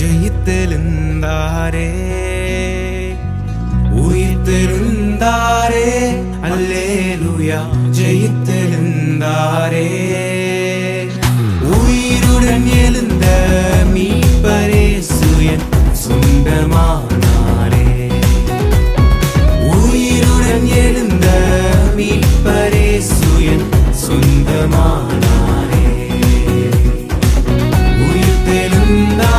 உயிர்த்தெழுந்தாரே உயிர்த்தெழுந்தாரே. அல்லேலுயா. ஜெயித்தெழுந்தாரே. உயிருடன் எழுந்த மீட்பரே சுயன் சொந்தமானாரே. உயிருடன் எழுந்த மீட்பரே சுயன் சொந்தமானாரே. உயிர்த்தெழுந்தார்